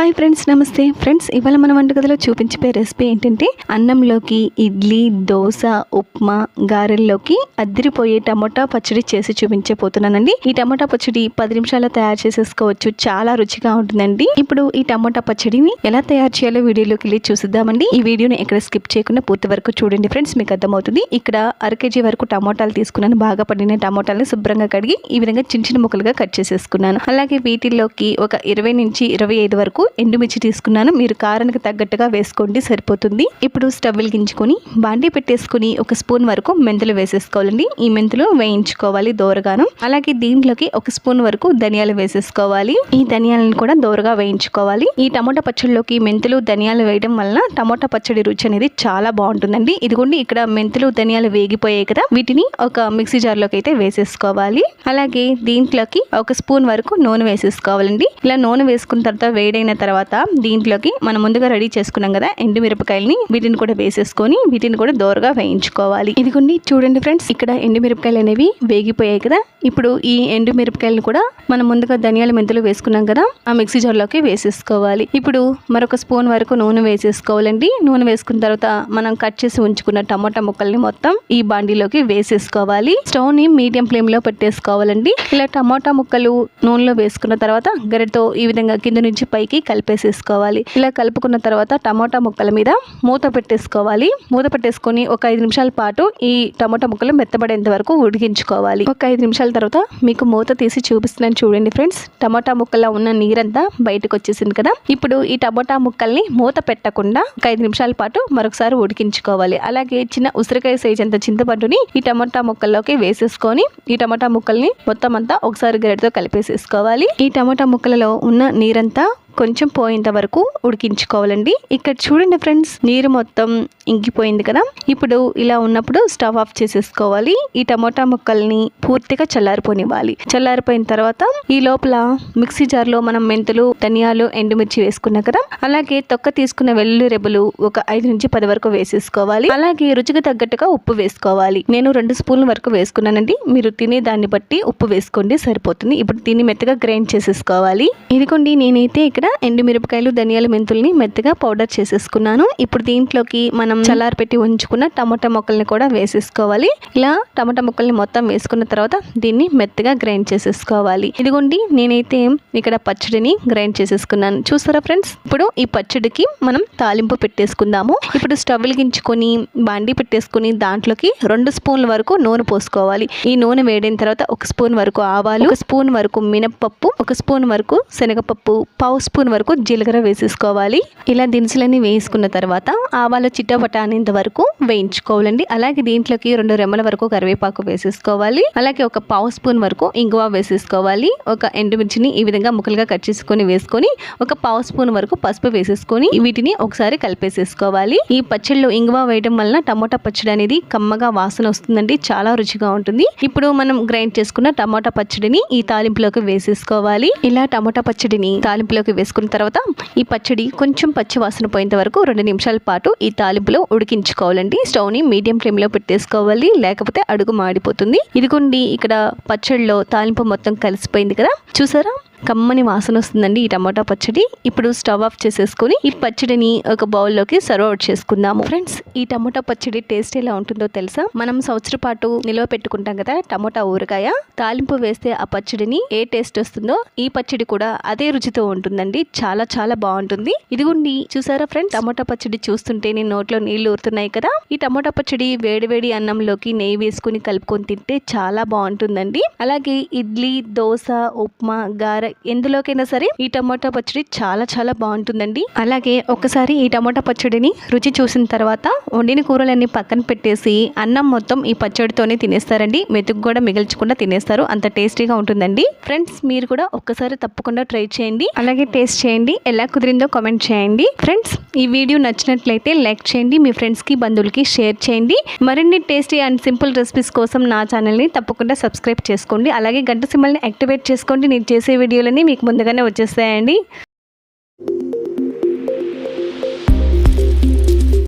Hi friends నమస్తే. Friends ఇవాళ మన వంటగదిలో చూపించే రెసిపీ ఏంటంటే అన్నంలోకి ఇడ్లీ దోశ ఉప్మా గారెల్లోకి అద్దరిపోయే టమోటా పచ్చడి చేసి చూపించబోతున్నానండి. ఈ టమోటా పచ్చడి పది నిమిషాల్లో తయారు చేసేసుకోవచ్చు. చాలా రుచిగా ఉంటుందండి. ఇప్పుడు ఈ టమోటా పచ్చడిని ఎలా తయారు చేయాలో వీడియోలోకి వెళ్ళి చూసిద్దామండి. ఈ వీడియోని ఎక్కడ స్కిప్ చేయకుండా పూర్తి వరకు చూడండి ఫ్రెండ్స్ మీకు అర్థమవుతుంది. ఇక్కడ అర కేజీ వరకు టమోటాలు తీసుకున్నాను. బాగా పడిన టమోటాలను శుభ్రంగా కడిగి ఈ విధంగా చిన్న చిన్న ముక్కలుగా కట్ చేసేసుకున్నాను. అలాగే వీటిల్లోకి ఒక ఇరవై నుంచి ఇరవై ఐదు వరకు ఎండుమిర్చి తీసుకున్నాను. మీరు కారానికి తగ్గట్టుగా వేసుకోండి సరిపోతుంది. ఇప్పుడు స్టవ్ వెలిగించుకొని బాండీ పెట్టేసుకుని ఒక స్పూన్ వరకు మెంతులు వేసేసుకోవాలండి. ఈ మెంతులు వేయించుకోవాలి దోరగాను. అలాగే దీంట్లోకి ఒక స్పూన్ వరకు ధనియాలు వేసేసుకోవాలి. ఈ ధనియాలను కూడా దోరగా వేయించుకోవాలి. ఈ టమోటా పచ్చడిలోకి మెంతులు ధనియాలు వేయడం వలన టమోటా పచ్చడి రుచి అనేది చాలా బాగుంటుందండి. ఇదిగోండి ఇక్కడ మెంతులు ధనియాలు వేగిపోయాయి కదా. వీటిని ఒక మిక్సీ జార్లోకి అయితే వేసేసుకోవాలి. అలాగే దీంట్లోకి ఒక స్పూన్ వరకు నూనె వేసేసుకోవాలండి. ఇలా నూనె వేసుకున్న తర్వాత వేడైన తర్వాత దీంట్లోకి మనం ముందుగా రెడీ చేసుకున్నాం కదా ఎండు మిరపకాయలని వీటిని కూడా వేసేసుకొని వీటిని కూడా దోరగా వేయించుకోవాలి. ఇదిగోండి చూడండి ఫ్రెండ్స్ ఇక్కడ ఎండు మిరపకాయలు అనేవి వేగిపోయాయి కదా. ఇప్పుడు ఈ ఎండు మిరపకాయలను కూడా మనం ముందుగా ధనియాల మెంతులు వేసుకున్నాం కదా ఆ మిక్సీ జార్లోకి వేసేసుకోవాలి. ఇప్పుడు మరొక స్పూన్ వరకు నూనె వేసేసుకోవాలండి. నూనె వేసుకున్న తర్వాత మనం కట్ చేసి ఉంచుకున్న టమోటా ముక్కల్ని మొత్తం ఈ బాండీలోకి వేసేసుకోవాలి. స్టవ్ని మీడియం ఫ్లేమ్లో పెట్టేసుకోవాలండి. ఇలా టమోటా ముక్కలు నూనెలో వేసుకున్న తర్వాత గరిటతో ఈ విధంగా కింద నుంచి పైకి కలిపేసేసుకోవాలి. ఇలా కలుపుకున్న తర్వాత టమోటా ముక్కల మీద మూత పెట్టేసుకోవాలి. మూత పెట్టేసుకొని ఒక ఐదు నిమిషాల పాటు ఈ టమోటా ముక్కలు మెత్తబడేంత వరకు ఉడికించుకోవాలి. ఒక ఐదు నిమిషాల తర్వాత మీకు మూత తీసి చూపిస్తున్నాను చూడండి ఫ్రెండ్స్. టమోటా ముక్కల్లో ఉన్న నీరంతా బయటకు వచ్చేసింది కదా. ఇప్పుడు ఈ టమోటా ముక్కల్ని మూత పెట్టకుండా ఒక ఐదు నిమిషాల పాటు మరొకసారి ఉడికించుకోవాలి. అలాగే చిన్న ఉసిరికాయ సైజ్ అంత చింతపండుని ఈ టమోటా ముక్కల్లోకి వేసేసుకొని ఈ టమోటా ముక్కల్ని మొత్తం అంతా ఒకసారి గరిటతో కలిపేసేసుకోవాలి. ఈ టమోటా ముక్కలలో ఉన్న నీరంతా కొంచెం పోయేంత వరకు ఉడికించుకోవాలండి. ఇక్కడ చూడండి ఫ్రెండ్స్ నీరు మొత్తం ఇంకిపోయింది కదా. ఇప్పుడు ఇలా ఉన్నప్పుడు స్టవ్ ఆఫ్ చేసేసుకోవాలి. ఈ టమోటా ముక్కల్ని పూర్తిగా చల్లారిపోనివ్వాలి. చల్లారిపోయిన తర్వాత ఈ లోపల మిక్సీ జార్లో మనం మెంతులు ధనియాలు ఎండుమిర్చి వేసుకున్నాం కదా. అలాగే తొక్క తీసుకున్న వెల్లుల్లి రెబ్బలు ఒక ఐదు నుంచి పది వరకు వేసేసుకోవాలి. అలాగే రుచికి తగ్గట్టుగా ఉప్పు వేసుకోవాలి. నేను రెండు స్పూన్ల వరకు వేసుకున్నానండి. మీరు తినే దాన్ని బట్టి ఉప్పు వేసుకోండి సరిపోతుంది. ఇప్పుడు దీన్ని మెత్తగా గ్రైండ్ చేసేసుకోవాలి. ఇదిగోండి నేనైతే ఇక్కడ ఎండుమిరపకాయలు ధనియాల మెంతుల్ని మెత్తగా పౌడర్ చేసేసుకున్నాను. ఇప్పుడు దీంట్లోకి మనం చల్లారి పెట్టి ఉంచుకున్న టమాటా మొక్కల్ని కూడా వేసేసుకోవాలి. ఇలా టమాటా మొక్కల్ని మొత్తం వేసుకున్న తర్వాత దీన్ని మెత్తగా గ్రైండ్ చేసేసుకోవాలి. ఇదిగోండి నేనైతే ఇక్కడ పచ్చడిని గ్రైండ్ చేసేసుకున్నాను. చూసారా ఫ్రెండ్స్? ఇప్పుడు ఈ పచ్చడికి మనం తాలింపు పెట్టేసుకుందాము. ఇప్పుడు స్టవ్ వెలిగించుకొని బాండి పెట్టేసుకుని దాంట్లోకి రెండు స్పూన్ల వరకు నూనె పోసుకోవాలి. ఈ నూనె వేడిన తర్వాత ఒక స్పూన్ వరకు ఆవాలు ఒక స్పూన్ వరకు మినప్పప్పు ఒక స్పూన్ వరకు శనగపప్పు పావు స్పూన్ వరకు జీలకర్ర వేసేసుకోవాలి. ఇలా దినుసులన్నీ వేసుకున్న తర్వాత ఆవాల చిట్టపట అనేంత వరకు వేయించుకోవాలండి. అలాగే దీంట్లోకి రెండు రెమ్మల వరకు కరివేపాకు వేసేసుకోవాలి. అలాగే ఒక పావు స్పూన్ వరకు ఇంగువ వేసేసుకోవాలి. ఒక ఎండుమిర్చిని ఈ విధంగా ముక్కలుగా కట్ చేసుకొని వేసుకొని ఒక పావు స్పూన్ వరకు పసుపు వేసేసుకొని వీటిని ఒకసారి కలిపేసేసుకోవాలి. ఈ పచ్చడిలో ఇంగువ వేయడం వలన టమోటా పచ్చడి అనేది కమ్మగా వాసన వస్తుందండి. చాలా రుచిగా ఉంటుంది. ఇప్పుడు మనం గ్రైండ్ చేసుకున్న టమోటా పచ్చడిని ఈ తాలింపులోకి వేసేసుకోవాలి. ఇలా టమోటా పచ్చడిని తాలింపులోకి వేసుకున్న తర్వాత ఈ పచ్చడి కొంచెం పచ్చి వాసన పోయేంత వరకు రెండు నిమిషాల పాటు ఈ తాలింపులో ఉడికించుకోవాలండి. స్టవ్ని మీడియం ఫ్లేమ్లో పెట్టేసుకోవాలి. లేకపోతే అడుగు మాడిపోతుంది. ఇదిగోండి ఇక్కడ పచ్చడిలో తాలింపు మొత్తం కలిసిపోయింది కదా. చూసారా? కమ్మని వాసన వస్తుందండి ఈ టమాటా పచ్చడి. ఇప్పుడు స్టవ్ ఆఫ్ చేసేసుకొని ఈ పచ్చడిని ఒక బౌల్లోకి సర్వ్ అవుట్ చేసుకుందాము. ఫ్రెండ్స్ ఈ టమాటా పచ్చడి టేస్ట్ ఎలా ఉంటుందో తెలుసా? మనం సంవత్సర పాటు నిల్వ పెట్టుకుంటాం కదా టమాటా ఊరగాయ. తాలింపు వేస్తే ఆ పచ్చడిని ఏ టేస్ట్ వస్తుందో ఈ పచ్చడి కూడా అదే రుచితో ఉంటుందండి. చాలా చాలా బాగుంటుంది. ఇదిగోండి చూసారా ఫ్రెండ్స్? టమాటా పచ్చడి చూస్తుంటే నేను నోట్లో నీళ్ళు ఊరుతున్నాయి కదా. ఈ టమాటా పచ్చడి వేడివేడి అన్నంలోకి నెయ్యి వేసుకుని కలుపుకొని తింటే చాలా బాగుంటుందండి. అలాగే ఇడ్లీ దోశ ఉప్మా గార ఎందులోకైనా సరే ఈ టమాటా పచ్చడి చాలా చాలా బాగుంటుందండి. అలాగే ఒకసారి ఈ టమాటా పచ్చడిని రుచి చూసిన తర్వాత వండిన కూరలన్నీ పక్కన పెట్టేసి అన్నం మొత్తం ఈ పచ్చడితోనే తినేస్తారండి. మెతుకు కూడా మిగిల్చకుండా తినేస్తారు. అంత టేస్టీగా ఉంటుందండి. ఫ్రెండ్స్ మీరు కూడా ఒక్కసారి తప్పకుండా ట్రై చేయండి. అలాగే టేస్ట్ చేయండి. ఎలా కుదిరిందో కామెంట్ చేయండి. ఫ్రెండ్స్ ఈ వీడియో నచ్చినట్లయితే లైక్ చేయండి. మీ ఫ్రెండ్స్కి బంధువులకి షేర్ చేయండి. మరిన్ని టేస్టీ అండ్ సింపుల్ రెసిపీస్ కోసం నా ఛానల్ని తప్పకుండా సబ్స్క్రైబ్ చేసుకోండి. అలాగే గంట సింబల్ని యాక్టివేట్ చేసుకోండి. నేను చేసే వీడియో వీడియోలన్నీ మీకు ముందుగానే వచ్చేస్తాయండి.